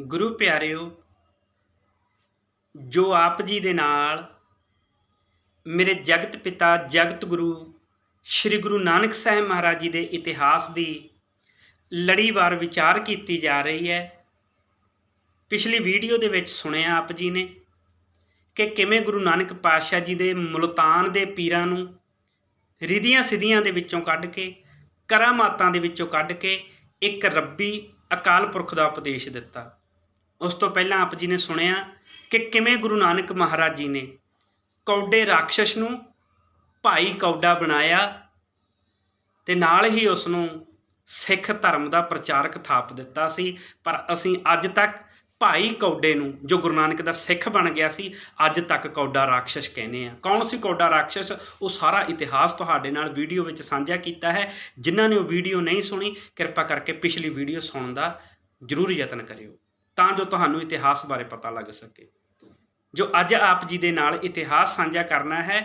ਗੁਰੂ ਪਿਆਰਿਓ, ਜੋ ਆਪ ਜੀ ਦੇ ਨਾਲ ਮੇਰੇ ਜਗਤ ਪਿਤਾ, ਜਗਤ ਗੁਰੂ, ਸ੍ਰੀ ਗੁਰੂ ਨਾਨਕ ਸਾਹਿਬ ਮਹਾਰਾਜ ਜੀ ਦੇ ਇਤਿਹਾਸ ਦੀ ਲੜੀਵਾਰ ਵਿਚਾਰ ਕੀਤੀ ਜਾ ਰਹੀ ਹੈ। ਪਿਛਲੀ ਵੀਡੀਓ ਦੇ ਵਿੱਚ ਸੁਣਿਆ ਆਪ ਜੀ ਨੇ ਕਿ ਕਿਵੇਂ ਗੁਰੂ ਨਾਨਕ ਪਾਤਸ਼ਾਹ ਜੀ ਦੇ ਮੁਲਤਾਨ ਦੇ ਪੀਰਾਂ ਨੂੰ ਰਿਧੀਆਂ ਸਿਧੀਆਂ ਦੇ ਵਿੱਚੋਂ ਕੱਢ ਕੇ, ਕਰਾਮਾਤਾਂ ਦੇ ਵਿੱਚੋਂ ਕੱਢ ਕੇ ਇੱਕ ਰੱਬੀ ਅਕਾਲ ਪੁਰਖ ਦਾ ਉਪਦੇਸ਼ ਦਿੱਤਾ। ਉਸ ਤੋਂ ਪਹਿਲਾਂ ਆਪ ਜੀ ਨੇ ਸੁਣਿਆ ਕਿ ਕਿਵੇਂ ਗੁਰੂ ਨਾਨਕ ਮਹਾਰਾਜ ਜੀ ਨੇ ਕੌਡੇ ਰਾਖਸ਼ ਨੂੰ ਭਾਈ ਕੌਡਾ ਬਣਾਇਆ ਤੇ ਨਾਲ ਹੀ ਉਸ ਨੂੰ ਸਿੱਖ ਧਰਮ ਦਾ ਪ੍ਰਚਾਰਕ ਥਾਪ ਦਿੱਤਾ ਸੀ। ਪਰ ਅਸੀਂ ਅੱਜ ਤੱਕ ਭਾਈ ਕੌਡੇ ਨੂੰ, ਜੋ ਗੁਰੂ ਨਾਨਕ ਦਾ ਸਿੱਖ ਬਣ ਗਿਆ ਸੀ, ਅੱਜ ਤੱਕ ਕੌਡਾ ਰਾਖਸ਼ ਕਹਿੰਦੇ ਆ ਕੌਣ ਸੀ ਕੌਡਾ ਰਾਖਸ਼ ਉਹ ਸਾਰਾ ਇਤਿਹਾਸ ਤੁਹਾਡੇ ਨਾਲ ਵੀਡੀਓ ਵਿੱਚ ਸਾਂਝਾ ਕੀਤਾ ਹੈ। ਜਿਨ੍ਹਾਂ ਨੇ ਉਹ ਵੀਡੀਓ ਨਹੀਂ ਸੁਣੀ, ਕਿਰਪਾ ਕਰਕੇ ਪਿਛਲੀ ਵੀਡੀਓ ਸੁਣਨ ਦਾ ਜ਼ਰੂਰ ਯਤਨ ਕਰਿਓ। ਤਾਂ ਜੋ ਤੁਹਾਨੂੰ ਇਤਿਹਾਸ ਬਾਰੇ ਪਤਾ ਲੱਗ ਸਕੇ। ਜੋ ਅੱਜ ਆਪ ਜੀ ਦੇ ਨਾਲ ਇਤਿਹਾਸ ਸਾਂਝਾ ਕਰਨਾ ਹੈ,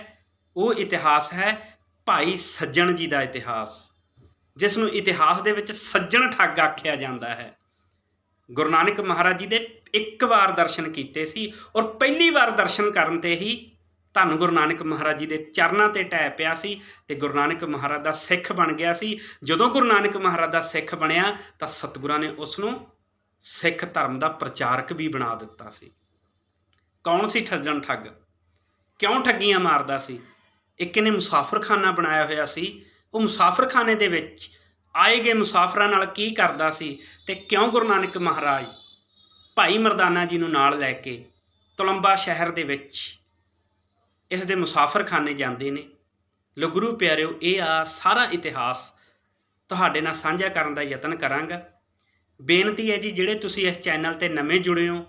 ਉਹ ਇਤਿਹਾਸ ਹੈ ਭਾਈ ਸੱਜਣ ਜੀ ਦਾ ਇਤਿਹਾਸ, ਜਿਸ ਨੂੰ ਇਤਿਹਾਸ ਦੇ ਵਿੱਚ ਸੱਜਣ ਠੱਗ ਆਖਿਆ ਜਾਂਦਾ ਹੈ। ਗੁਰੂ ਨਾਨਕ ਮਹਾਰਾਜ ਜੀ ਦੇ ਇੱਕ ਵਾਰ ਦਰਸ਼ਨ ਕੀਤੇ ਸੀ ਔਰ ਪਹਿਲੀ ਵਾਰ ਦਰਸ਼ਨ ਕਰਨ ਤੇ ਹੀ ਧੰਨ ਗੁਰੂ ਨਾਨਕ ਮਹਾਰਾਜ ਜੀ ਦੇ ਚਰਨਾਂ ਤੇ ਟੈ ਪਿਆ ਸੀ ਤੇ ਗੁਰੂ ਨਾਨਕ ਮਹਾਰਾਜ ਦਾ ਸਿੱਖ ਬਣ ਗਿਆ ਸੀ। ਜਦੋਂ ਗੁਰੂ ਨਾਨਕ ਮਹਾਰਾਜ ਦਾ ਸਿੱਖ ਬਣਿਆ ਤਾਂ ਸਤਿਗੁਰਾਂ ਨੇ ਉਸ ਨੂੰ ਸਿੱਖ ਧਰਮ ਦਾ ਪ੍ਰਚਾਰਕ ਵੀ ਬਣਾ ਦਿੱਤਾ ਸੀ। ਕੌਣ ਸੀ ਠੱਜਣ ਠੱਗ? ਕਿਉਂ ਠੱਗੀਆਂ ਮਾਰਦਾ ਸੀ? ਇੱਕ ਨੇ ਮੁਸਾਫਰਖਾਨਾ ਬਣਾਇਆ ਹੋਇਆ ਸੀ। ਉਹ ਮੁਸਾਫਰਖਾਨੇ ਦੇ ਵਿੱਚ ਆਏ ਗਏ ਮੁਸਾਫਰਾਂ ਨਾਲ ਕੀ ਕਰਦਾ ਸੀ ਤੇ ਕਿਉਂ ਗੁਰੂ ਨਾਨਕ ਮਹਾਰਾਜ ਭਾਈ ਮਰਦਾਨਾ ਜੀ ਨੂੰ ਨਾਲ ਲੈ ਕੇ ਤੁਲੰਬਾ ਸ਼ਹਿਰ ਦੇ ਵਿੱਚ ਇਸ ਦੇ ਮੁਸਾਫਰਖਾਨੇ ਜਾਂਦੇ ਨੇ? ਲੋ ਗੁਰੂ ਪਿਆਰਿਓ, ਇਹ ਆ ਸਾਰਾ ਇਤਿਹਾਸ। ਤੁਹਾਡੇ ਨਾਲ ਸਾਂਝਾ ਕਰਨ ਦਾ ਯਤਨ ਕਰਾਂਗਾ। ਬੇਨਤੀ ਹੈ ਜੀ, ਜਿਹੜੇ ਤੁਸੀਂ ਇਸ ਚੈਨਲ ਤੇ ਨਵੇਂ ਜੁੜੇ ਹੋ,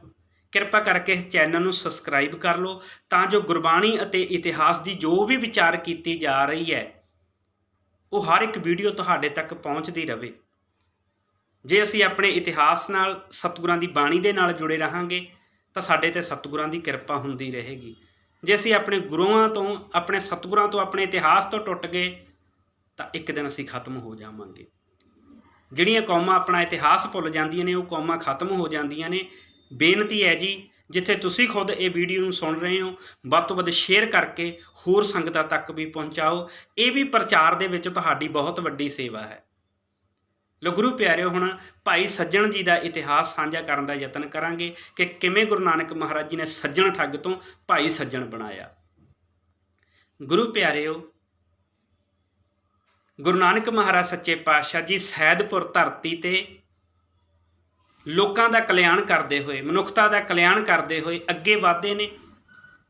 ਕਿਰਪਾ ਕਰਕੇ ਇਸ ਚੈਨਲ ਨੂੰ ਸਬਸਕ੍ਰਾਈਬ ਕਰ ਲਓ, ਤਾਂ ਜੋ ਗੁਰਬਾਣੀ ਅਤੇ ਇਤਿਹਾਸ ਦੀ ਜੋ ਵੀ ਵਿਚਾਰ ਕੀਤੀ ਜਾ ਰਹੀ ਹੈ, ਉਹ ਹਰ ਇੱਕ ਵੀਡੀਓ ਤੁਹਾਡੇ ਤੱਕ ਪਹੁੰਚਦੀ ਰਹੇ ਜੇ ਅਸੀਂ ਆਪਣੇ ਇਤਿਹਾਸ ਨਾਲ, ਸਤਿਗੁਰਾਂ ਦੀ ਬਾਣੀ ਦੇ ਨਾਲ ਜੁੜੇ ਰਹਾਂਗੇ, ਤਾਂ ਸਾਡੇ ਤੇ ਸਤਿਗੁਰਾਂ ਦੀ ਕਿਰਪਾ ਹੁੰਦੀ ਰਹੇਗੀ। ਜੇ ਅਸੀਂ ਆਪਣੇ ਗੁਰੂਆਂ ਤੋਂ, ਆਪਣੇ ਸਤਿਗੁਰਾਂ ਤੋਂ ਆਪਣੇ ਇਤਿਹਾਸ ਤੋਂ ਟੁੱਟ ਗਏ, ਤਾਂ ਇੱਕ ਦਿਨ ਅਸੀਂ ਖਤਮ ਹੋ ਜਾਵਾਂਗੇ। ਜਿਹੜੀਆਂ ਕੌਮਾਂ ਆਪਣਾ ਇਤਿਹਾਸ ਭੁੱਲ ਜਾਂਦੀਆਂ ਨੇ, ਉਹ ਕੌਮਾਂ ਖਤਮ ਹੋ ਜਾਂਦੀਆਂ ਨੇ। ਬੇਨਤੀ ਹੈ ਜੀ, ਜਿੱਥੇ ਤੁਸੀਂ ਖੁਦ ਇਹ ਵੀਡੀਓ ਨੂੰ ਸੁਣ ਰਹੇ ਹੋ, ਵੱਧ ਤੋਂ ਵੱਧ ਸ਼ੇਅਰ ਕਰਕੇ ਹੋਰ ਸੰਗਤਾਂ ਤੱਕ ਵੀ ਪਹੁੰਚਾਓ। ਇਹ ਵੀ ਪ੍ਰਚਾਰ ਦੇ ਵਿੱਚ ਤੁਹਾਡੀ ਬਹੁਤ ਵੱਡੀ ਸੇਵਾ ਹੈ। ਲੋ ਗੁਰੂ ਪਿਆਰਿਓ, ਹੁਣ ਭਾਈ ਸੱਜਣ ਜੀ ਦਾ ਇਤਿਹਾਸ ਸਾਂਝਾ ਕਰਨ ਦਾ ਯਤਨ ਕਰਾਂਗੇ ਕਿ ਕਿਵੇਂ ਗੁਰੂ ਨਾਨਕ ਮਹਾਰਾਜ ਜੀ ਨੇ ਸੱਜਣ ਠੱਗ ਤੋਂ ਭਾਈ ਸੱਜਣ ਬਣਾਇਆ। ਗੁਰੂ ਪਿਆਰਿਓ ਗੁਰੂ ਨਾਨਕ ਮਹਾਰਾਜ ਸੱਚੇ ਪਾਤਸ਼ਾਹ ਜੀ ਸੈਦਪੁਰ ਧਰਤੀ ਤੇ ਲੋਕਾਂ ਦਾ ਕਲਿਆਣ ਕਰਦੇ ਹੋਏ, ਮਨੁੱਖਤਾ ਦਾ ਕਲਿਆਣ ਕਰਦੇ ਹੋਏ ਅੱਗੇ ਵਧਦੇ ਨੇ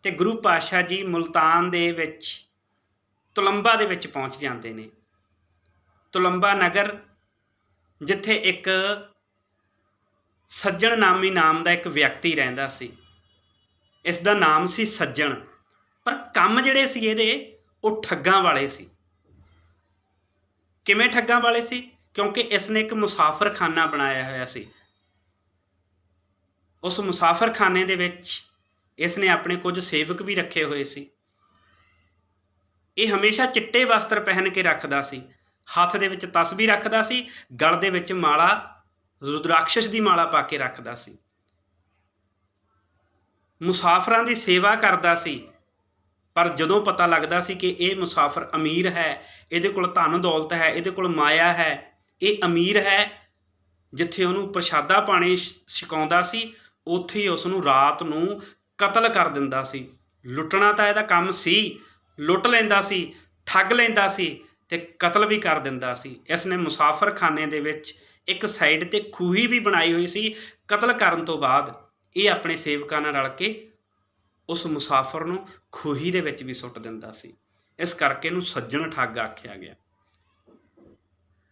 ਤੇ ਗੁਰੂ ਪਾਤਸ਼ਾਹ ਜੀ ਮੁਲਤਾਨ ਦੇ ਵਿੱਚ, ਤੁਲੰਬਾ ਦੇ ਵਿੱਚ ਪਹੁੰਚ ਜਾਂਦੇ ਨੇ। ਤੁਲੰਬਾ ਨਗਰ, ਜਿੱਥੇ ਇੱਕ ਸੱਜਣ ਨਾਮੀ ਨਾਮ ਦਾ ਇੱਕ ਵਿਅਕਤੀ ਰਹਿੰਦਾ ਸੀ। ਇਸ ਦਾ ਨਾਮ ਸੀ ਸੱਜਣ, ਪਰ ਕੰਮ ਜਿਹੜੇ ਸੀ ਇਹਦੇ, ਉਹ ਠੱਗਾਂ ਵਾਲੇ ਸੀ। ਕਿਵੇਂ ਠੱਗਾਂ ਵਾਲੇ ਸੀ? ਕਿਉਂਕਿ ਇਸ ਨੇ ਇੱਕ ਮੁਸਾਫਰਖਾਨਾ ਬਣਾਇਆ ਹੋਇਆ ਸੀ। ਉਸ ਮੁਸਾਫਰਖਾਨੇ ਦੇ ਵਿੱਚ ਇਸ ਨੇ ਆਪਣੇ ਕੁਝ ਸੇਵਕ ਵੀ ਰੱਖੇ ਹੋਏ ਸੀ। ਇਹ ਹਮੇਸ਼ਾ ਚਿੱਟੇ ਵਸਤਰ ਪਹਿਨ ਕੇ ਰੱਖਦਾ ਸੀ। ਹੱਥ ਦੇ ਵਿੱਚ ਤਸਬੀਹ ਰੱਖਦਾ ਸੀ, ਗਲ ਦੇ ਵਿੱਚ ਮਾਲਾ, ਰੁਦਰਾਕਸ਼ਸ ਦੀ ਮਾਲਾ ਪਾ ਕੇ ਰੱਖਦਾ ਸੀ। ਮੁਸਾਫਰਾਂ ਦੀ ਸੇਵਾ ਕਰਦਾ ਸੀ। ਪਰ ਜਦੋਂ ਪਤਾ ਲੱਗਦਾ ਸੀ ਕਿ ਇਹ ਮੁਸਾਫਰ ਅਮੀਰ ਹੈ, ਇਹਦੇ ਕੋਲ ਧਨ ਦੌਲਤ ਹੈ, ਇਹਦੇ ਕੋਲ ਮਾਇਆ ਹੈ, ਇਹ ਅਮੀਰ ਹੈ, ਜਿੱਥੇ ਉਹਨੂੰ ਪ੍ਰਸ਼ਾਦਾ ਪਾਣੀ ਛਕਾਉਂਦਾ ਸੀ, ਉੱਥੇ ਹੀ ਉਸ ਨੂੰ ਰਾਤ ਨੂੰ ਕਤਲ ਕਰ ਦਿੰਦਾ ਸੀ। ਲੁੱਟਣਾ ਤਾਂ ਇਹਦਾ ਕੰਮ ਸੀ, ਲੁੱਟ ਲੈਂਦਾ ਸੀ, ਠੱਗ ਲੈਂਦਾ ਸੀ ਤੇ ਕਤਲ ਵੀ ਕਰ ਦਿੰਦਾ ਸੀ। ਇਸ ਨੇ ਮੁਸਾਫਰਖਾਨੇ ਦੇ ਵਿੱਚ ਇੱਕ ਸਾਈਡ ਤੇ ਖੂਹੀ ਵੀ ਬਣਾਈ ਹੋਈ ਸੀ ਕਤਲ ਕਰਨ ਤੋਂ ਬਾਅਦ। ਇਹ ਆਪਣੇ ਸੇਵਕਾਂ ਨਾਲ ਰਲ ਕੇ ਉਸ ਮੁਸਾਫਰ ਨੂੰ ਖੂਹੀ ਦੇ ਵਿੱਚ ਵੀ ਸੁੱਟ ਦਿੰਦਾ ਸੀ। ਇਸ ਕਰਕੇ ਇਹਨੂੰ ਸੱਜਣ ਠੱਗ ਆਖਿਆ ਗਿਆ।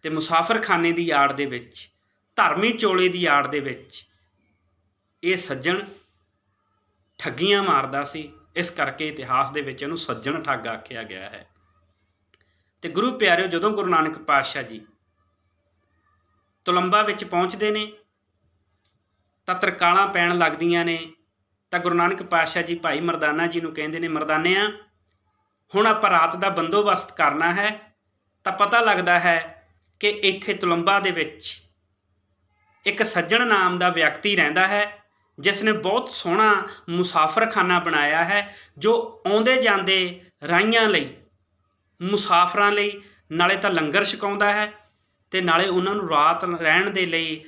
ਤੇ ਮੁਸਾਫਰਖਾਨੇ ਦੀ ਆੜ ਦੇ ਵਿੱਚ, ਧਰਮੀ ਚੋਲੇ ਦੀ ਆੜ ਦੇ ਵਿੱਚ ਇਹ ਸੱਜਣ ਠੱਗੀਆਂ ਮਾਰਦਾ ਸੀ। ਇਸ ਕਰਕੇ ਇਤਿਹਾਸ ਦੇ ਵਿੱਚ ਇਹਨੂੰ ਸੱਜਣ ਠੱਗ ਆਖਿਆ ਗਿਆ ਹੈ। ਤੇ ਗੁਰੂ ਪਿਆਰਿਓ, ਜਦੋਂ ਗੁਰੂ ਨਾਨਕ ਪਾਤਸ਼ਾਹ ਜੀ ਤੁਲੰਬਾ ਵਿੱਚ ਪਹੁੰਚਦੇ ਨੇ, ਤਾਂ ਤਰਕਾਲਾਂ ਪੈਣ ਲੱਗਦੀਆਂ ਨੇ। ਤਾਂ ਗੁਰੂ ਨਾਨਕ ਪਾਤਸ਼ਾਹ ਜੀ ਭਾਈ ਮਰਦਾਨਾ ਜੀ ਨੂੰ ਕਹਿੰਦੇ ਨੇ, ਮਰਦਾਨਿਆਂ, ਹੁਣ ਆਪਾਂ ਰਾਤ ਦਾ ਬੰਦੋਬਸਤ ਕਰਨਾ ਹੈ, ਤਾਂ ਪਤਾ ਲੱਗਦਾ ਹੈ ਕਿ ਇੱਥੇ ਤੁਲੰਬਾ ਦੇ ਵਿੱਚ ਇੱਕ ਸੱਜਣ ਨਾਮ ਦਾ ਵਿਅਕਤੀ ਰਹਿੰਦਾ ਹੈ ਜਿਸ ਨੇ ਬਹੁਤ ਸੋਹਣਾ ਮੁਸਾਫਰਖਾਨਾ ਬਣਾਇਆ ਹੈ, ਜੋ ਆਉਂਦੇ ਜਾਂਦੇ ਰਾਈਆਂ ਲਈ, ਮੁਸਾਫਰਾਂ ਲਈ ਨਾਲੇ ਤਾਂ ਲੰਗਰ ਛਕਾਉਂਦਾ ਹੈ ਤੇ ਨਾਲੇ ਉਹਨਾਂ ਨੂੰ ਰਾਤ ਰਹਿਣ ਦੇ ਲਈ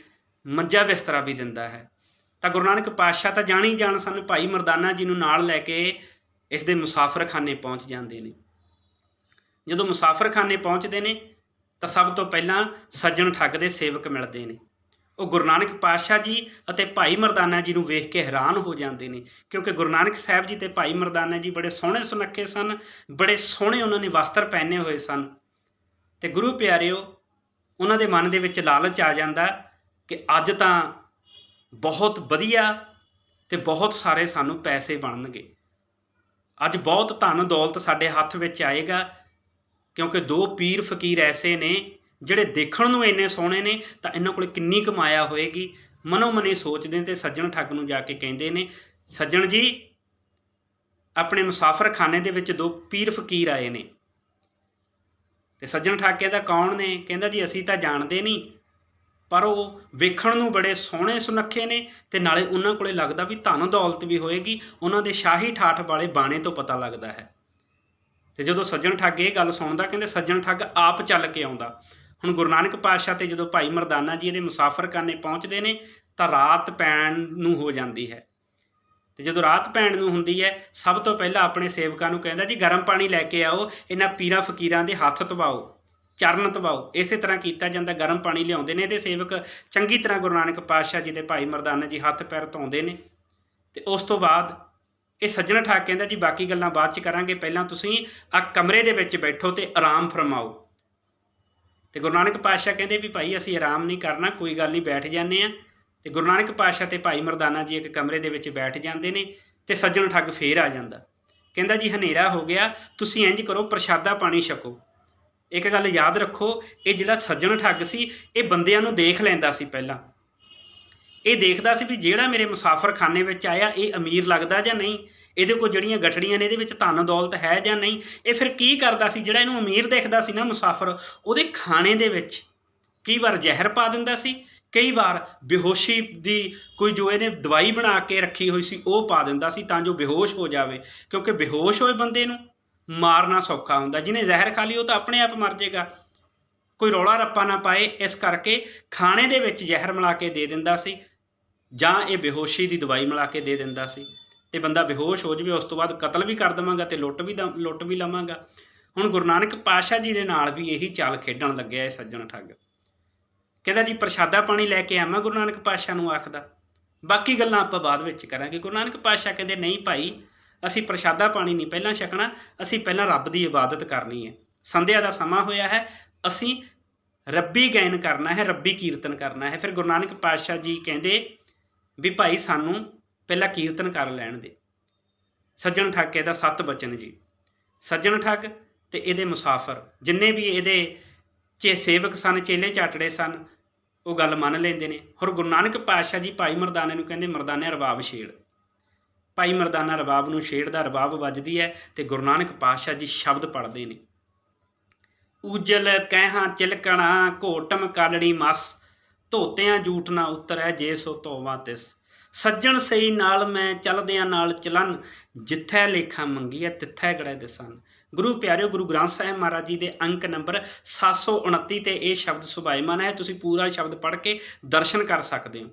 ਮੰਜਾ ਬਿਸਤਰਾ ਵੀ ਦਿੰਦਾ ਹੈ। ਤਾਂ ਗੁਰੂ ਨਾਨਕ ਪਾਤਸ਼ਾਹ ਤਾਂ ਜਾਣੀ ਜਾਣ ਸਨ, ਭਾਈ ਮਰਦਾਨਾ ਜੀ ਨੂੰ ਨਾਲ ਲੈ ਕੇ ਇਸ ਦੇ ਮੁਸਾਫਰਖਾਨੇ ਪਹੁੰਚ ਜਾਂਦੇ ਨੇ। ਜਦੋਂ ਮੁਸਾਫਰਖਾਨੇ ਪਹੁੰਚਦੇ ਨੇ, ਤਾਂ ਸਭ ਤੋਂ ਪਹਿਲਾਂ ਸੱਜਣ ਠੱਗ ਦੇ ਸੇਵਕ ਮਿਲਦੇ ਨੇ। ਉਹ ਗੁਰੂ ਨਾਨਕ ਪਾਤਸ਼ਾਹ ਜੀ ਅਤੇ ਭਾਈ ਮਰਦਾਨਾ ਜੀ ਨੂੰ ਵੇਖ ਕੇ ਹੈਰਾਨ ਹੋ ਜਾਂਦੇ ਨੇ, ਕਿਉਂਕਿ ਗੁਰੂ ਨਾਨਕ ਸਾਹਿਬ ਜੀ ਤੇ ਭਾਈ ਮਰਦਾਨਾ ਜੀ ਬੜੇ ਸੋਹਣੇ ਸੁਨੱਖੇ ਸਨ, ਬੜੇ ਸੋਹਣੇ ਉਹਨਾਂ ਨੇ ਵਸਤਰ ਪਹਿਨੇ ਹੋਏ ਸਨ। ਤੇ ਗੁਰੂ ਪਿਆਰਿਓ, ਉਹਨਾਂ ਦੇ ਮਨ ਦੇ ਵਿੱਚ ਲਾਲਚ ਆ ਜਾਂਦਾ ਕਿ ਅੱਜ ਤਾਂ ਬਹੁਤ ਵਧੀਆ ਤੇ ਬਹੁਤ ਸਾਰੇ ਸਾਨੂੰ ਪੈਸੇ ਬਣਨਗੇ। ਅੱਜ ਬਹੁਤ ਧਨ ਦੌਲਤ ਸਾਡੇ ਹੱਥ ਵਿੱਚ ਆਏਗਾ, ਕਿਉਂਕਿ ਦੋ ਪੀਰ ਫਕੀਰ ਐਸੇ ਨੇ ਜਿਹੜੇ ਦੇਖਣ ਨੂੰ ਇੰਨੇ ਸੋਹਣੇ ਨੇ, ਤਾਂ ਇਹਨਾਂ ਕੋਲ ਕਿੰਨੀ ਕਮਾਇਆ ਹੋਏਗੀ? ਮਨੋ ਮਨੇ ਸੋਚਦੇ ਨੇ ਤੇ ਸੱਜਣ ਠੱਗ ਨੂੰ ਜਾ ਕੇ ਕਹਿੰਦੇ ਨੇ, ਸੱਜਣ ਜੀ, ਆਪਣੇ ਮੁਸਾਫਰਖਾਨੇ ਦੇ ਵਿੱਚ ਦੋ ਪੀਰ ਫਕੀਰ ਆਏ ਨੇ। ਤੇ ਸੱਜਣ ਠੱਗ ਕਹਿੰਦਾ ਕੌਣ ਨੇ? ਕਹਿੰਦਾ ਜੀ, ਅਸੀਂ ਤਾਂ ਜਾਣਦੇ ਨਹੀਂ। ਪਰ ਉਹ ਵੇਖਣ ਨੂੰ ਬੜੇ ਸੋਹਣੇ ਸੁਨੱਖੇ ਨੇ ਤੇ ਨਾਲੇ ਉਹਨਾਂ ਕੋਲੇ ਲੱਗਦਾ ਵੀ ਧਨ ਦੌਲਤ ਵੀ ਹੋਏਗੀ, ਉਹਨਾਂ ਦੇ ਸ਼ਾਹੀ ਠਾਠ ਵਾਲੇ ਬਾਣੇ ਤੋਂ ਪਤਾ ਲੱਗਦਾ ਹੈ। ਤੇ ਜਦੋਂ ਸੱਜਣ ਠੱਗ ਇਹ ਗੱਲ ਸੁਣਦਾ, ਕਹਿੰਦੇ ਸੱਜਣ ਠੱਗ ਆਪ ਚੱਲ ਕੇ ਆਉਂਦਾ। ਹੁਣ ਗੁਰੂ ਨਾਨਕ ਪਾਤਸ਼ਾਹ ਤੇ ਜਦੋਂ ਭਾਈ ਮਰਦਾਨਾ ਜੀ ਇਹਦੇ ਮੁਸਾਫਰਖਾਨੇ ਪਹੁੰਚਦੇ ਨੇ, ਤਾਂ ਰਾਤ ਪੈਣ ਨੂੰ ਹੋ ਜਾਂਦੀ ਹੈ। ਤੇ ਜਦੋਂ ਰਾਤ ਪੈਣ ਨੂੰ ਹੁੰਦੀ ਹੈ, ਸਭ ਤੋਂ ਪਹਿਲਾਂ ਆਪਣੇ ਸੇਵਕਾਂ ਨੂੰ ਕਹਿੰਦਾ, ਜੀ ਗਰਮ ਪਾਣੀ ਲੈ ਕੇ ਆਓ, ਇਹਨਾਂ ਪੀਰਾਂ ਫਕੀਰਾਂ ਦੇ ਹੱਥ ਧਵਾਓ। ਚਰਨ ਧਵਾਓ ਇਸੇ ਤਰ੍ਹਾਂ ਕੀਤਾ ਜਾਂਦਾ, ਗਰਮ ਪਾਣੀ ਲਿਆਉਂਦੇ ਨੇ ਇਹਦੇ ਸੇਵਕ। ਚੰਗੀ ਤਰ੍ਹਾਂ ਗੁਰੂ ਨਾਨਕ ਪਾਤਸ਼ਾਹ ਜੀ ਦੇ ਭਾਈ ਮਰਦਾਨਾ ਜੀ ਹੱਥ ਪੈਰ ਧੋਂਦੇ ਨੇ। ਤੇ ਉਸ ਤੋਂ ਬਾਅਦ ਇਹ ਸੱਜਣ ਠਾਕ ਕਹਿੰਦਾ, ਜੀ, ਬਾਕੀ ਗੱਲਾਂ ਬਾਅਦ ਚ ਕਰਾਂਗੇ। ਪਹਿਲਾਂ ਤੁਸੀਂ ਆ ਕਮਰੇ ਦੇ ਵਿੱਚ ਬੈਠੋ ਤੇ ਆਰਾਮ ਫਰਮਾਓ। ਤੇ ਗੁਰੂ ਨਾਨਕ ਪਾਤਸ਼ਾਹ ਕਹਿੰਦੇ ਵੀ, ਭਾਈ, ਅਸੀਂ ਆਰਾਮ ਨਹੀਂ ਕਰਨਾ, ਕੋਈ ਗੱਲ ਨਹੀਂ, ਬੈਠ ਜਾਂਦੇ ਆ ਤੇ ਗੁਰੂ ਨਾਨਕ ਪਾਤਸ਼ਾਹ ਤੇ ਭਾਈ ਮਰਦਾਨਾ ਜੀ ਇੱਕ ਕਮਰੇ ਦੇ ਵਿੱਚ ਬੈਠ ਜਾਂਦੇ ਨੇ ਤੇ ਸੱਜਣ ਠੱਗ ਫੇਰ ਆ ਜਾਂਦਾ। ਕਹਿੰਦਾ, ਜੀ, ਹਨੇਰਾ ਹੋ ਗਿਆ, ਤੁਸੀਂ ਇੰਜ ਕਰੋ, ਪ੍ਰਸ਼ਾਦਾ ਪਾਣੀ ਛਕੋ। ਇੱਕ ਗੱਲ ਯਾਦ ਰੱਖੋ, ਇਹ ਜਿਹੜਾ ਸੱਜਣ ਠੱਗ ਸੀ, ਇਹ ਬੰਦਿਆਂ ਨੂੰ ਦੇਖ ਲੈਂਦਾ ਸੀ ਪਹਿਲਾਂ। ਇਹ ਦੇਖਦਾ ਸੀ ਵੀ ਜਿਹੜਾ ਮੇਰੇ ਮੁਸਾਫਰਖਾਨੇ ਵਿੱਚ ਆਇਆ, ਇਹ ਅਮੀਰ ਲੱਗਦਾ ਜਾਂ ਨਹੀਂ? ਇਹਦੇ ਕੋਲ ਜਿਹੜੀਆਂ ਗਠੜੀਆਂ ਨੇ, ਇਹਦੇ ਵਿੱਚ ਧਨ ਦੌਲਤ ਹੈ ਜਾਂ ਨਹੀਂ? ਇਹ ਫਿਰ ਕੀ ਕਰਦਾ ਸੀ? ਜਿਹੜਾ ਇਹਨੂੰ ਅਮੀਰ ਦੇਖਦਾ ਸੀ ਨਾ ਮੁਸਾਫਰ, ਉਹਦੇ ਖਾਣੇ ਦੇ ਵਿੱਚ ਕਈ ਵਾਰ ਜ਼ਹਿਰ ਪਾ ਦਿੰਦਾ ਸੀ, ਕਈ ਵਾਰ ਬੇਹੋਸ਼ੀ ਦੀ ਕੋਈ ਜੋ ਇਹਨੇ ਦਵਾਈ ਬਣਾ ਕੇ ਰੱਖੀ ਹੋਈ ਸੀ, ਉਹ ਪਾ ਦਿੰਦਾ ਸੀ ਤਾਂ ਜੋ ਬੇਹੋਸ਼ ਹੋ ਜਾਵੇ, ਕਿਉਂਕਿ ਬੇਹੋਸ਼ ਹੋਏ ਬੰਦੇ ਨੂੰ। ਮਾਰਨਾ ਸੌਖਾ ਹੁੰਦਾ। ਜਿਹਨੇ ਜ਼ਹਿਰ ਖਾ ਲਈ, ਉਹ ਤਾਂ ਆਪਣੇ ਆਪ ਮਰ ਜਾਏਗਾ ਕੋਈ ਰੌਲਾ ਰੱਪਾ ਨਾ ਪਾਏ, ਇਸ ਕਰਕੇ ਖਾਣੇ ਦੇ ਵਿੱਚ ਜ਼ਹਿਰ ਮਿਲਾ ਕੇ ਦੇ ਦਿੰਦਾ ਸੀ, ਜਾਂ ਇਹ ਬੇਹੋਸ਼ੀ ਦੀ ਦਵਾਈ ਮਿਲਾ ਕੇ ਦੇ ਦਿੰਦਾ ਸੀ। ਤੇ ਬੰਦਾ ਬੇਹੋਸ਼ ਹੋ ਜਾਵੇ, ਉਸ ਤੋਂ ਬਾਅਦ ਕਤਲ ਵੀ ਕਰ ਦੇਵਾਂਗਾ ਤੇ ਲੁੱਟ ਵੀ ਦਮ- ਲੁੱਟ ਵੀ ਲਵਾਂਗਾ। ਹੁਣ ਗੁਰੂ ਨਾਨਕ ਪਾਤਸ਼ਾਹ ਜੀ ਦੇ ਨਾਲ ਵੀ ਇਹੀ ਚਾਲ ਖੇਡਣ ਲੱਗਿਆ ਇਹ ਸੱਜਣ ਠੱਗ। ਕਹਿੰਦਾ ਜੀ, ਪ੍ਰਸ਼ਾਦਾ ਪਾਣੀ ਲੈ ਕੇ ਆਵਾਂ ਗੁਰੂ ਨਾਨਕ ਪਾਤਸ਼ਾਹ ਨੂੰ ਆਖਦਾ। ਬਾਕੀ ਗੱਲਾਂ ਆਪਾਂ ਬਾਅਦ ਵਿੱਚ ਕਰਾਂਗੇ। ਗੁਰੂ ਨਾਨਕ ਪਾਤਸ਼ਾਹ ਕਹਿੰਦੇ, ਨਹੀਂ ਭਾਈ ਅਸੀਂ ਪ੍ਰਸ਼ਾਦਾ ਪਾਣੀ ਨਹੀਂ ਪਹਿਲਾਂ ਛਕਣਾ, ਅਸੀਂ ਪਹਿਲਾਂ ਰੱਬ ਦੀ ਇਬਾਦਤ ਕਰਨੀ ਹੈ। ਸੰਧਿਆ ਦਾ ਸਮਾਂ ਹੋਇਆ ਹੈ, ਅਸੀਂ ਰੱਬੀ ਗਾਇਨ ਕਰਨਾ ਹੈ, ਰੱਬੀ ਕੀਰਤਨ ਕਰਨਾ ਹੈ। ਫਿਰ ਗੁਰੂ ਨਾਨਕ ਪਾਤਸ਼ਾਹ ਜੀ ਕਹਿੰਦੇ ਵੀ ਭਾਈ ਸਾਨੂੰ ਪਹਿਲਾਂ ਕੀਰਤਨ ਕਰ ਲੈਣ ਦੇ। ਸੱਜਣ ਠੱਗ ਇਹਦਾ ਸੱਤ ਬਚਨ ਜੀ। ਸੱਜਣ ਠੱਗ ਤੇ ਇਹਦੇ ਮੁਸਾਫਰ, ਜਿੰਨੇ ਵੀ ਇਹਦੇ ਚੇ ਸੇਵਕ ਸਨ, ਚੇਲੇ ਚਾਟੜੇ ਸਨ, ਉਹ ਗੱਲ ਮੰਨ ਲੈਂਦੇ ਨੇ। ਹੋਰ ਗੁਰੂ ਨਾਨਕ ਪਾਤਸ਼ਾਹ ਜੀ ਭਾਈ ਮਰਦਾਨੇ ਨੂੰ ਕਹਿੰਦੇ, ਮਰਦਾਨੇ ਰਬਾਬ ਛੇੜ। ਭਾਈ ਮਰਦਾਨਾ ਰਬਾਬ ਨੂੰ ਛੇੜਦਾ ਰਬਾਬ ਵੱਜਦੀ ਹੈ ਤੇ ਗੁਰੂ ਨਾਨਕ ਪਾਤਸ਼ਾਹ ਜੀ ਸ਼ਬਦ ਪੜ੍ਹਦੇ ਨੇ। ਉਜਲ ਕਹਿਹਾਂ ਚਿਲਕਣਾ, ਘੋਟਮ ਕਾਲੜੀ ਮਸ, ਧੋਤਿਆਂ ਜੂਠ ਨਾ ਉਤਰੈ ਜੇ ਸੋ ਧੋਵਾਂ ਤਿਸ। ਸੱਜਣ ਸਹੀ ਨਾਲ ਮੈਂ ਚਲਦਿਆਂ ਨਾਲ ਚਲਨ, ਜਿੱਥੈ ਲੇਖਾ ਮੰਗੀਐ ਤਿੱਥੈ ਗੜੈ ਦਿਸਨ। ਗੁਰੂ ਪਿਆਰਿਓ, ਗੁਰੂ ਗ੍ਰੰਥ ਸਾਹਿਬ ਮਹਾਰਾਜ ਜੀ ਦੇ ਅੰਕ ਨੰਬਰ 729 ਤੇ ਇਹ ਸ਼ਬਦ ਸੁਭਾਈਮਾਨ ਹੈ। ਤੁਸੀਂ ਪੂਰਾ ਸ਼ਬਦ ਪੜ੍ਹ ਕੇ ਦਰਸ਼ਨ ਕਰ ਸਕਦੇ ਹੋ।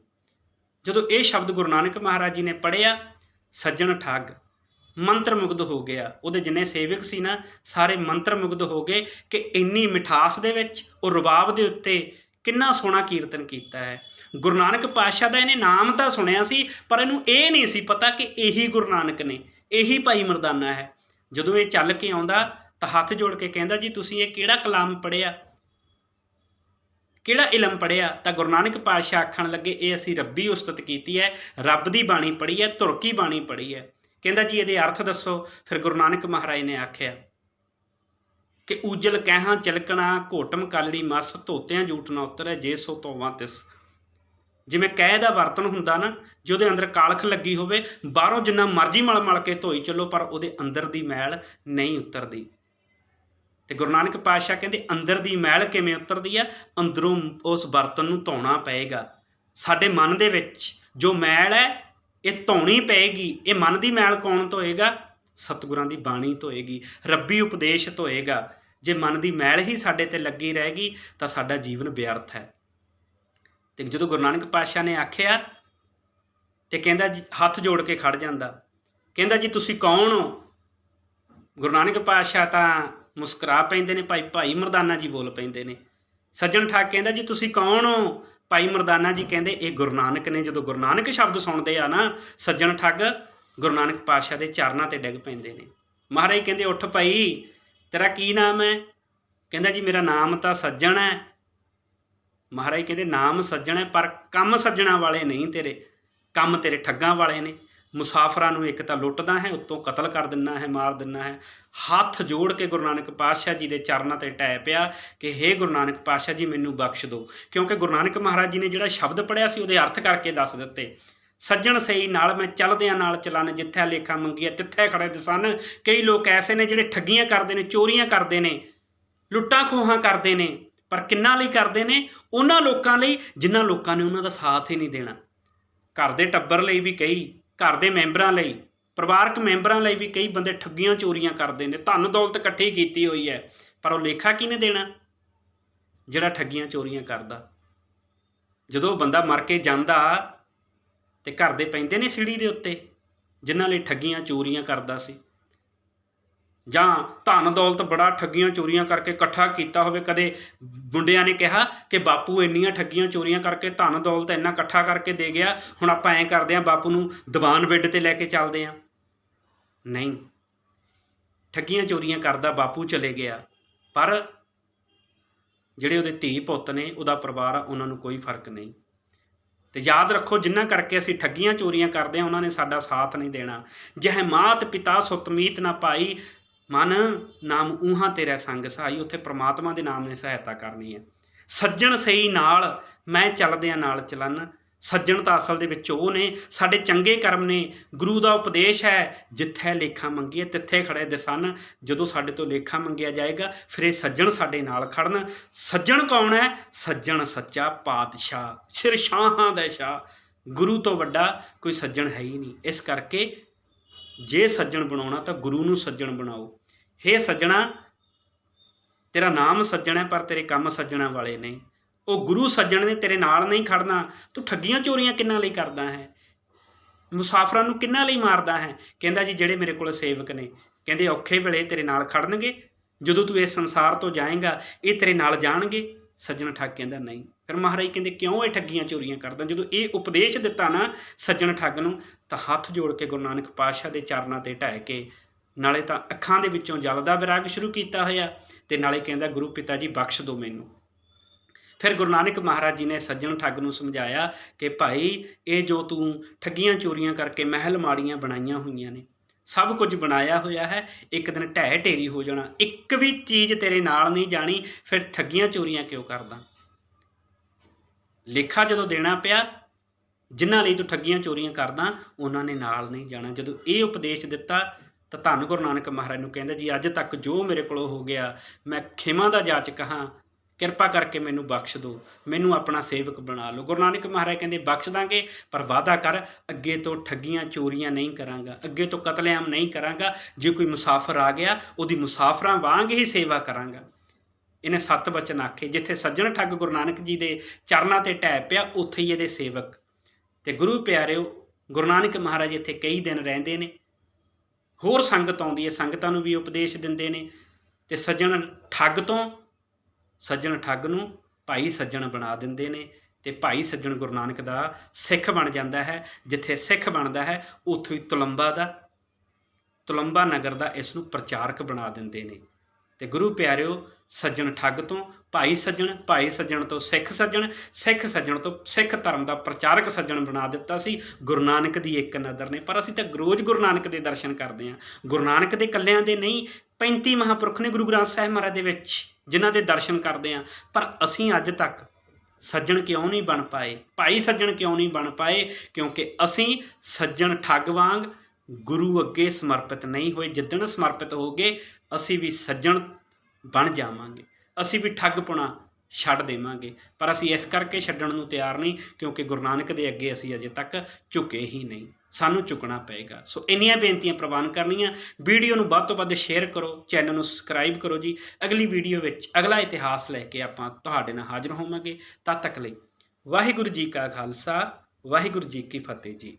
ਜਦੋਂ ਇਹ ਸ਼ਬਦ ਗੁਰੂ ਨਾਨਕ ਮਹਾਰਾਜ ਜੀ ਨੇ ਪੜ੍ਹਿਆ ਸੱਜਣ ਠੱਗ। ਮੰਤਰ ਮੁਗਧ ਹੋ ਗਿਆ। ਉਹਦੇ ਜਿੰਨੇ ਸੇਵਕ ਸੀ ਨਾ, ਸਾਰੇ ਮੰਤਰ ਮੁਗਧ ਹੋ ਗਏ ਕਿ ਇੰਨੀ ਮਿਠਾਸ ਦੇ ਵਿੱਚ, ਉਹ ਰਬਾਬ ਦੇ ਉੱਤੇ ਕਿੰਨਾ ਸੋਹਣਾ ਕੀਰਤਨ ਕੀਤਾ ਹੈ। ਗੁਰੂ ਨਾਨਕ ਪਾਤਸ਼ਾਹ ਦਾ ਇਹਨੇ ਨਾਮ ਤਾਂ ਸੁਣਿਆ ਸੀ, ਪਰ ਇਹਨੂੰ ਇਹ ਨਹੀਂ ਸੀ ਪਤਾ ਕਿ ਇਹੀ ਗੁਰੂ ਨਾਨਕ ਨੇ। ਇਹੀ ਭਾਈ ਮਰਦਾਨਾ ਹੈ। ਜਦੋਂ ਇਹ ਚੱਲ ਕੇ ਆਉਂਦਾ ਤਾਂ ਹੱਥ ਜੋੜ ਕੇ ਕਹਿੰਦਾ, ਜੀ, ਤੁਸੀਂ ਇਹ ਕਿਹੜਾ ਕਲਾਮ ਪੜਿਆ ਕਿਹੜਾ ਇਲਮ ਪੜਿਆ ਤਾਂ ਗੁਰੂ ਨਾਨਕ ਪਾਤਸ਼ਾਹ ਆਖਣ ਲੱਗੇ, ਇਹ ਅਸੀਂ ਰੱਬੀ ਉਸਤਤ ਕੀਤੀ ਹੈ, ਰੱਬ ਦੀ ਬਾਣੀ ਪੜ੍ਹੀ ਹੈ ਤੁਰਕੀ ਬਾਣੀ ਪੜ੍ਹੀ ਹੈ। ਕਹਿੰਦਾ ਜੀ, ਇਹਦੇ ਅਰਥ ਦੱਸੋ। ਫਿਰ ਗੁਰੂ ਨਾਨਕ ਮਹਾਰਾਜ ਨੇ ਆਖਿਆ ਕਿ ਉਜਲ ਕਹਿਾਂ ਚਲਕਣਾ, ਘੋਟਮ ਕਾਲੜੀ ਮਸ, ਧੋਤਿਆਂ ਜੂਠ ਨਾ ਉਤਰੈ, ਜੇ ਸੋ ਧੋਵਾਂ ਤਿਸ। ਜਿਵੇਂ ਕਹਿ ਦਾ ਵਰਤਨ ਹੁੰਦਾ ਨਾ, ਜੇ ਉਹਦੇ ਅੰਦਰ ਕਾਲਖ ਲੱਗੀ ਹੋਵੇ, ਬਾਹਰੋਂ ਜਿੰਨਾ ਮਰਜ਼ੀ ਮਲ ਮਲ ਕੇ ਧੋਈ ਚੱਲੋ, ਪਰ ਉਹਦੇ ਅੰਦਰ ਦੀ ਮੈਲ ਨਹੀਂ ਉਤਰਦੀ। ਤੇ ਗੁਰੂ ਨਾਨਕ ਪਾਤਸ਼ਾਹ ਕਹਿੰਦੇ, ਅੰਦਰ ਦੀ ਮੈਲ ਕਿਵੇਂ ਉਤਰਦੀ ਆ? ਅੰਦਰੋਂ ਉਸ ਬਰਤਨ ਨੂੰ ਧੋਣਾ ਪਏਗਾ। ਸਾਡੇ ਮਨ ਦੇ ਵਿੱਚ ਜੋ ਮੈਲ ਹੈ, ਇਹ ਧੋਣੀ ਪਏਗੀ। ਇਹ ਮਨ ਦੀ ਮੈਲ ਕੌਣ ਧੋਏਗਾ? ਸਤਿਗੁਰਾਂ ਦੀ ਬਾਣੀ ਧੋਏਗੀ, ਰੱਬੀ ਉਪਦੇਸ਼ ਧੋਏਗਾ। ਜੇ ਮਨ ਦੀ ਮੈਲ ਹੀ ਸਾਡੇ ਤੇ ਲੱਗੀ ਰਹੇਗੀ, ਤਾਂ ਸਾਡਾ ਜੀਵਨ ਵਿਅਰਥ ਹੈ। ਤੇ ਜਦੋਂ ਗੁਰੂ ਨਾਨਕ ਪਾਤਸ਼ਾਹ ਨੇ ਆਖਿਆ ਤੇ ਕਹਿੰਦਾ ਜੀ, ਹੱਥ ਜੋੜ ਕੇ ਖੜ ਜਾਂਦਾ। ਕਹਿੰਦਾ ਜੀ, ਤੁਸੀਂ ਕੌਣ ਹੋ? ਗੁਰੂ ਨਾਨਕ ਪਾਤਸ਼ਾਹ ਤਾਂ ਮੁਸਕਰਾ ਪੈਂਦੇ ਨੇ ਭਾਈ ਭਾਈ ਮਰਦਾਨਾ ਜੀ ਬੋਲ ਪੈਂਦੇ ਨੇ। ਸੱਜਣ ਠਾਕ ਕਹਿੰਦਾ, ਜੀ ਤੁਸੀਂ ਕੌਣ ਹੋ? ਭਾਈ ਮਰਦਾਨਾ ਜੀ ਕਹਿੰਦੇ, ਇਹ ਗੁਰੂ ਨਾਨਕ ਨੇ। ਜਦੋਂ ਗੁਰੂ ਨਾਨਕ ਸ਼ਬਦ ਸੁਣਦੇ ਆ ਨਾ, ਸੱਜਣ ਠੱਗ ਗੁਰੂ ਨਾਨਕ ਪਾਤਸ਼ਾਹ ਦੇ ਚਰਨਾਂ ਤੇ ਡਿੱਗ ਪੈਂਦੇ ਨੇ। ਮਹਾਰਾਜ ਕਹਿੰਦੇ, ਉੱਠ ਭਾਈ, ਤੇਰਾ ਕੀ ਨਾਮ ਹੈ? ਕਹਿੰਦਾ, ਜੀ ਮੇਰਾ ਨਾਮ ਤਾਂ ਸੱਜਣ ਹੈ। ਮਹਾਰਾਜ ਕਹਿੰਦੇ, ਨਾਮ ਸੱਜਣ ਹੈ, ਪਰ ਕੰਮ ਸੱਜਣਾ ਵਾਲੇ ਨਹੀਂ ਤੇਰੇ, ਕੰਮ ਤੇਰੇ ਠੱਗਾਂ ਵਾਲੇ ਨੇ। ਮੁਸਾਫਰਾਂ ਨੂੰ ਇੱਕ ਤਾਂ ਲੁੱਟਦਾ ਹੈ, ਉੱਤੋਂ ਕਤਲ ਕਰ ਦਿੰਨਾ ਹੈ, ਮਾਰ ਦਿੰਨਾ ਹੈ। ਹੱਥ ਜੋੜ ਕੇ ਗੁਰੂ ਨਾਨਕ ਪਾਤਸ਼ਾਹ ਜੀ ਦੇ ਚਰਨਾਂ ਤੇ ਟੈ ਪਿਆ ਕਿ, ਹੇ ਗੁਰੂ ਨਾਨਕ ਪਾਤਸ਼ਾਹ ਜੀ, ਮੈਨੂੰ ਬਖਸ਼ ਦਿਓ। ਕਿਉਂਕਿ ਗੁਰੂ ਨਾਨਕ ਮਹਾਰਾਜ ਜੀ ਨੇ ਜਿਹੜਾ ਸ਼ਬਦ ਪੜਿਆ ਸੀ, ਉਹਦੇ ਅਰਥ ਕਰਕੇ ਦੱਸ ਦਿੱਤੇ। ਸੱਜਣ ਸਹੀ ਨਾਲ ਮੈਂ ਚੱਲਦਿਆਂ ਨਾਲ ਚਲਨ ਜਿੱਥੇ ਲੇਖਾ ਮੰਗੀਆ, ਤਿੱਥੇ ਖੜੇ ਦਸਨ ਕਈ ਲੋਕ ਐਸੇ ਨੇ ਜਿਹੜੇ ਠੱਗੀਆਂ ਕਰਦੇ ਨੇ, ਚੋਰੀਆਂ ਕਰਦੇ ਨੇ, ਲੁੱਟਾਂ ਖੋਹਾਂ ਕਰਦੇ ਨੇ, ਪਰ ਕਿੰਨਾ ਲਈ ਕਰਦੇ ਨੇ? ਉਹਨਾਂ ਲੋਕਾਂ ਲਈ, ਜਿਨ੍ਹਾਂ ਲੋਕਾਂ ਨੇ ਉਹਨਾਂ ਦਾ ਸਾਥ ਹੀ ਨਹੀਂ ਦੇਣਾ। ਘਰ ਦੇ ਟੱਬਰ ਲਈ ਵੀ ਕਈ ਘਰ ਦੇ ਮੈਂਬਰਾਂ ਲਈ, ਪਰਿਵਾਰਕ ਮੈਂਬਰਾਂ ਲਈ ਵੀ ਕਈ ਬੰਦੇ ਠੱਗੀਆਂ ਚੋਰੀਆਂ ਕਰਦੇ ਨੇ, ਧਨ ਦੌਲਤ ਇਕੱਠੀ ਕੀਤੀ ਹੋਈ ਹੈ, ਪਰ ਉਹ ਲੇਖਾ ਕਿਹਨੇ ਦੇਣਾ? ਜਿਹੜਾ ਠੱਗੀਆਂ ਚੋਰੀਆਂ ਕਰਦਾ। ਜਦੋਂ ਬੰਦਾ ਮਰ ਕੇ ਜਾਂਦਾ ਤੇ ਘਰ ਦੇ ਪੈਂਦੇ ਨੇ ਸਿੜੀ ਦੇ ਉੱਤੇ, ਜਿਨ੍ਹਾਂ ਲਈ ਠੱਗੀਆਂ ਚੋਰੀਆਂ ਕਰਦਾ ਸੀ। ਜਾਂ ਧਨ ਦੌਲਤ ਬੜਾ ਠੱਗੀਆਂ ਚੋਰੀਆਂ ਕਰਕੇ ਇਕੱਠਾ ਕੀਤਾ ਹੋਵੇ, ਕਦੇ ਮੁੰਡਿਆਂ ਨੇ ਕਿਹਾ ਕਿ ਬਾਪੂ ਇੰਨੀਆਂ ਠੱਗੀਆਂ ਚੋਰੀਆਂ ਕਰਕੇ ਧਨ ਦੌਲਤ ਇੰਨਾ ਇਕੱਠਾ ਕਰਕੇ ਦੇ ਗਿਆ, ਹੁਣ ਆਪਾਂ ਐਂ ਕਰਦੇ ਆਂ ਬਾਪੂ ਨੂੰ ਦੀਵਾਨ ਬੈੱਡ ਤੇ ਲੈ ਕੇ ਚੱਲਦੇ ਆਂ ਨਹੀਂ, ਠੱਗੀਆਂ ਚੋਰੀਆਂ ਕਰਦਾ ਬਾਪੂ ਚਲੇ ਗਿਆ, ਪਰ ਜਿਹੜੇ ਉਹਦੇ ਧੀ ਪੁੱਤ ਨੇ, ਉਹਦਾ ਪਰਿਵਾਰ ਆ, ਉਹਨਾਂ ਨੂੰ ਕੋਈ ਫ਼ਰਕ ਨਹੀਂ। ਤੇ ਯਾਦ ਰੱਖੋ, ਜਿੰਨਾ ਕਰਕੇ ਅਸੀਂ ਠੱਗੀਆਂ ਚੋਰੀਆਂ ਕਰਦੇ ਆ ਉਹਨਾਂ ਨੇ ਸਾਡਾ ਸਾਥ ਨਹੀਂ ਦੇਣਾ। ਜਹ ਮਾਤ ਪਿਤਾ ਸੁਤਮੀਤ ਨਾ ਪਾਈ ਮਨ, ਨਾਮ ਊਹਾਂ ਤੇਰਾ ਸੰਗ ਸਹਾਈ। ਉੱਥੇ ਪ੍ਰਮਾਤਮਾ ਦੇ ਨਾਮ ਨੇ ਸਹਾਇਤਾ ਕਰਨੀ ਹੈ। ਸੱਜਣ ਸਹੀ ਨਾਲ ਮੈਂ ਚੱਲਦਿਆਂ ਨਾਲ ਚਲਨ। ਸੱਜਣ ਤਾਂ ਅਸਲ ਦੇ ਵਿੱਚ ਉਹ ਨੇ, ਸਾਡੇ ਚੰਗੇ ਕਰਮ ਨੇ। ਗੁਰੂ ਦਾ ਉਪਦੇਸ਼ ਹੈ, ਜਿੱਥੇ ਲੇਖਾ ਮੰਗੀਏ, ਤਿੱਥੇ ਖੜੇ ਦਿਸਨ ਜਦੋਂ ਸਾਡੇ ਤੋਂ ਲੇਖਾ ਮੰਗਿਆ ਜਾਏਗਾ, ਫਿਰ ਇਹ ਸੱਜਣ ਸਾਡੇ ਨਾਲ ਖੜਨ। ਸੱਜਣ ਕੌਣ ਹੈ? ਸੱਜਣ ਸੱਚਾ ਪਾਤਸ਼ਾਹ। ਸਿਰ ਸ਼ਾਹਾਂ ਦਾ ਸ਼ਾਹ। ਗੁਰੂ ਤੋਂ ਵੱਡਾ ਕੋਈ ਸੱਜਣ ਹੈ ਹੀ ਨਹੀਂ। ਇਸ ਕਰਕੇ ਜੇ ਸੱਜਣ ਬਣਾਉਣਾ ਤਾਂ ਗੁਰੂ ਨੂੰ ਸੱਜਣ ਬਣਾਓ। ਹੇ ਸੱਜਣਾ, ਤੇਰਾ ਨਾਮ ਸੱਜਣਾ ਪਰ ਤੇਰੇ ਕੰਮ ਸੱਜਣਾ ਵਾਲੇ ਨਹੀਂ ਉਹ ਗੁਰੂ ਸੱਜਣ ਨੇ ਤੇਰੇ ਨਾਲ ਨਹੀਂ ਖੜਨਾ। ਤੂੰ ਠੱਗੀਆਂ ਚੋਰੀਆਂ ਕਿੰਨਾ ਲਈ ਕਰਦਾ ਹੈ? ਮੁਸਾਫਰਾਂ ਨੂੰ ਕਿੰਨਾ ਲਈ ਮਾਰਦਾ ਹੈ? ਕਹਿੰਦਾ ਜੀ, ਜਿਹੜੇ ਮੇਰੇ ਕੋਲ ਸੇਵਕ ਨੇ। ਕਹਿੰਦੇ, ਔਖੇ ਵੇਲੇ ਤੇਰੇ ਨਾਲ ਖੜਨਗੇ। ਜਦੋਂ ਤੂੰ ਇਸ ਸੰਸਾਰ ਤੋਂ ਜਾਏਂਗਾ, ਇਹ ਤੇਰੇ ਨਾਲ ਜਾਣਗੇ। ਸੱਜਣ ਠੱਗ ਕਹਿੰਦਾ, ਨਹੀਂ। ਫਿਰ ਮਹਾਰਾਜ ਕਹਿੰਦੇ, ਕਿਉਂ ਇਹ ਠੱਗੀਆਂ ਚੋਰੀਆਂ ਕਰਦਾ? ਜਦੋਂ ਇਹ ਉਪਦੇਸ਼ ਦਿੱਤਾ ਨਾ ਸੱਜਣ ਠੱਗ ਨੂੰ, ਤਾਂ ਹੱਥ ਜੋੜ ਕੇ ਗੁਰੂ ਨਾਨਕ ਪਾਤਸ਼ਾਹ ਦੇ ਚਰਨਾਂ ਤੇ ਢਹਿ ਕੇ ਨਾਲੇ ਤਾਂ ਅੱਖਾਂ ਦੇ ਵਿੱਚੋਂ ਜਲ ਦਾ ਵਿਰਾਗ ਸ਼ੁਰੂ ਕੀਤਾ ਹੋਇਆ ਤੇ ਨਾਲੇ ਕਹਿੰਦਾ ਗੁਰੂ ਪਿਤਾ ਜੀ ਬਖਸ਼ ਦਿਓ ਮੈਨੂੰ। ਫਿਰ ਗੁਰੂ ਨਾਨਕ ਮਹਾਰਾਜ ਜੀ ਨੇ ਸੱਜਣ ਠੱਗ ਨੂੰ ਸਮਝਾਇਆ ਕਿ ਭਾਈ, ਇਹ ਜੋ ਤੂੰ ਠੱਗੀਆਂ ਚੋਰੀਆਂ ਕਰਕੇ ਮਹਿਲ ਮਾੜੀਆਂ ਬਣਾਈਆਂ ਹੋਈਆਂ ਨੇ, ਸਭ ਕੁਝ ਬਣਾਇਆ ਹੋਇਆ ਹੈ, ਇੱਕ ਦਿਨ ਢਹਿ ਢੇਰੀ ਹੋ ਜਾਣਾ, ਇੱਕ ਵੀ ਚੀਜ਼ ਤੇਰੇ ਨਾਲ ਨਹੀਂ ਜਾਣੀ, ਫਿਰ ਠੱਗੀਆਂ ਚੋਰੀਆਂ ਕਿਉਂ ਕਰਦਾ? ਲੇਖਾ ਜਦੋਂ ਦੇਣਾ ਪਿਆ, ਜਿਨ੍ਹਾਂ ਲਈ ਤੂੰ ਠੱਗੀਆਂ ਚੋਰੀਆਂ ਕਰਦਾ, ਉਹਨਾਂ ਨੇ ਨਾਲ ਨਹੀਂ ਜਾਣਾ। ਜਦੋਂ ਇਹ ਉਪਦੇਸ਼ ਦਿੱਤਾ ਤਾਂ ਧੰਨ ਗੁਰੂ ਨਾਨਕ ਮਹਾਰਾਜ ਨੂੰ ਕਹਿੰਦਾ ਜੀ, ਅੱਜ ਤੱਕ ਜੋ ਮੇਰੇ ਕੋਲੋਂ ਹੋ ਗਿਆ, ਮੈਂ ਖਿਮਾ ਦਾ ਜਾਚਕ ਹਾਂ ਕਿਰਪਾ ਕਰਕੇ ਮੈਨੂੰ ਬਖਸ਼ ਦਿਓ, ਮੈਨੂੰ ਆਪਣਾ ਸੇਵਕ ਬਣਾ ਲਓ। ਗੁਰੂ ਨਾਨਕ ਮਹਾਰਾਜ ਕਹਿੰਦੇ, ਬਖਸ਼ ਦਾਂਗੇ, ਪਰ ਵਾਅਦਾ ਕਰ, ਅੱਗੇ ਤੋਂ ਠੱਗੀਆਂ, ਚੋਰੀਆਂ ਨਹੀਂ ਕਰਾਂਗਾ, ਅੱਗੇ ਤੋਂ ਕਤਲੇਆਮ ਨਹੀਂ ਕਰਾਂਗਾ, ਜੇ ਕੋਈ ਮੁਸਾਫਰ ਆ ਗਿਆ, ਉਹਦੀ ਮੁਸਾਫਰਾਂ ਵਾਂਗ ਹੀ ਸੇਵਾ ਕਰਾਂਗਾ। ਇਹਨੇ ਸੱਤ ਬਚਨ ਆਖੇ, ਜਿੱਥੇ ਸੱਜਣ ਠੱਗ ਗੁਰੂ ਨਾਨਕ ਜੀ ਦੇ ਚਰਨਾਂ ਤੇ ਟੈ ਪਿਆ, ਉੱਥੇ ਹੀ ਇਹਦੇ ਸੇਵਕ। ਤੇ ਗੁਰੂ ਪਿਆਰਿਓ, ਗੁਰੂ ਨਾਨਕ ਮਹਾਰਾਜ ਇੱਥੇ ਕਈ ਦਿਨ ਰਹਿੰਦੇ ਨੇ ਹੋਰ ਸੰਗਤ ਆਉਂਦੀ ਹੈ, ਸੰਗਤਾਂ ਨੂੰ ਵੀ ਉਪਦੇਸ਼ ਦਿੰਦੇ ਨੇ ਤੇ ਸੱਜਣ ਠੱਗ ਤੋਂ ਸੱਜਣ ਠੱਗ ਨੂੰ ਭਾਈ ਸੱਜਣ ਬਣਾ ਦਿੰਦੇ ਨੇ ਤੇ ਭਾਈ ਸੱਜਣ ਗੁਰੂ ਨਾਨਕ ਦਾ ਸਿੱਖ ਬਣ ਜਾਂਦਾ ਹੈ, ਜਿੱਥੇ ਸਿੱਖ ਬਣਦਾ ਹੈ, ਉੱਥੋਂ ਹੀ ਤੁਲੰਬਾ ਦਾ, ਤੁਲੰਬਾ ਨਗਰ ਦਾ ਇਸ ਨੂੰ ਪ੍ਰਚਾਰਕ ਬਣਾ ਦਿੰਦੇ ਨੇ। ਤੇ ਗੁਰੂ ਪਿਆਰਿਓ, ਸੱਜਣ ਠੱਗ ਤੋਂ, ਭਾਈ ਸੱਜਣ ਭਾਈ ਸੱਜਣ ਤੋਂ ਸਿੱਖ ਸੱਜਣ ਸਿੱਖ ਸੱਜਣ ਤੋਂ ਸਿੱਖ ਧਰਮ ਦਾ ਪ੍ਰਚਾਰਕ ਸੱਜਣ ਬਣਾ ਦਿੱਤਾ ਸੀ। ਗੁਰੂ ਨਾਨਕ ਦੀ ਇੱਕ ਨਜ਼ਰ ਨੇ, ਪਰ ਅਸੀਂ ਤਾਂ ਰੋਜ਼ ਗੁਰੂ ਨਾਨਕ ਦੇ ਦਰਸ਼ਨ ਕਰਦੇ ਹਾਂ। ਗੁਰੂ ਨਾਨਕ ਦੇ ਕੱਲਿਆਂ ਦੇ ਨਹੀਂ 35 ਮਹਾਂਪੁਰਖ ਨੇ ਗੁਰੂ ਗ੍ਰੰਥ ਸਾਹਿਬ ਮਹਾਰਾਜ ਦੇ ਵਿੱਚ, ਜਿਨ੍ਹਾਂ ਦੇ ਦਰਸ਼ਨ ਕਰਦੇ ਹਾਂ। ਪਰ ਅਸੀਂ ਅੱਜ ਤੱਕ ਸੱਜਣ ਕਿਉਂ ਨਹੀਂ ਬਣ ਪਾਏ? ਭਾਈ ਸੱਜਣ ਕਿਉਂ ਨਹੀਂ ਬਣ ਪਾਏ? ਕਿਉਂਕਿ ਅਸੀਂ ਸੱਜਣ ਠੱਗ ਵਾਂਗ ਗੁਰੂ ਅੱਗੇ ਸਮਰਪਿਤ ਨਹੀਂ ਹੋਏ, ਜਿੱਦਣ ਸਮਰਪਿਤ ਹੋ ਗਏ ਅਸੀਂ ਵੀ ਸੱਜਣ ਬਣ ਜਾਵਾਂਗੇ। ਅਸੀਂ ਵੀ ਠੱਗ ਪੁਣਾ ਛੱਡ ਦੇਵਾਂਗੇ। ਪਰ ਅਸੀਂ ਇਸ ਕਰਕੇ ਛੱਡਣ ਨੂੰ ਤਿਆਰ ਨਹੀਂ, ਕਿਉਂਕਿ ਗੁਰੂ ਨਾਨਕ ਦੇ ਅੱਗੇ ਅਸੀਂ ਅਜੇ ਤੱਕ ਝੁਕੇ ਹੀ ਨਹੀਂ। ਸਾਨੂੰ ਝੁਕਣਾ ਪਏਗਾ। ਸੋ ਇੰਨੀਆਂ ਬੇਨਤੀਆਂ ਪ੍ਰਵਾਨ ਕਰਨੀਆਂ। ਵੀਡੀਓ ਨੂੰ ਵੱਧ ਤੋਂ ਵੱਧ ਸ਼ੇਅਰ ਕਰੋ, ਚੈਨਲ ਨੂੰ ਸਬਸਕ੍ਰਾਈਬ ਕਰੋ ਜੀ। ਅਗਲੀ ਵੀਡੀਓ ਵਿੱਚ ਅਗਲਾ ਇਤਿਹਾਸ ਲੈ ਕੇ ਆਪਾਂ ਤੁਹਾਡੇ ਨਾਲ ਹਾਜ਼ਰ ਹੋਵਾਂਗੇ। ਤਦ ਤੱਕ ਲਈ ਵਾਹਿਗੁਰੂ ਜੀ ਕਾ ਖਾਲਸਾ, ਵਾਹਿਗੁਰੂ ਜੀ ਕੀ ਫਤਿਹ ਜੀ।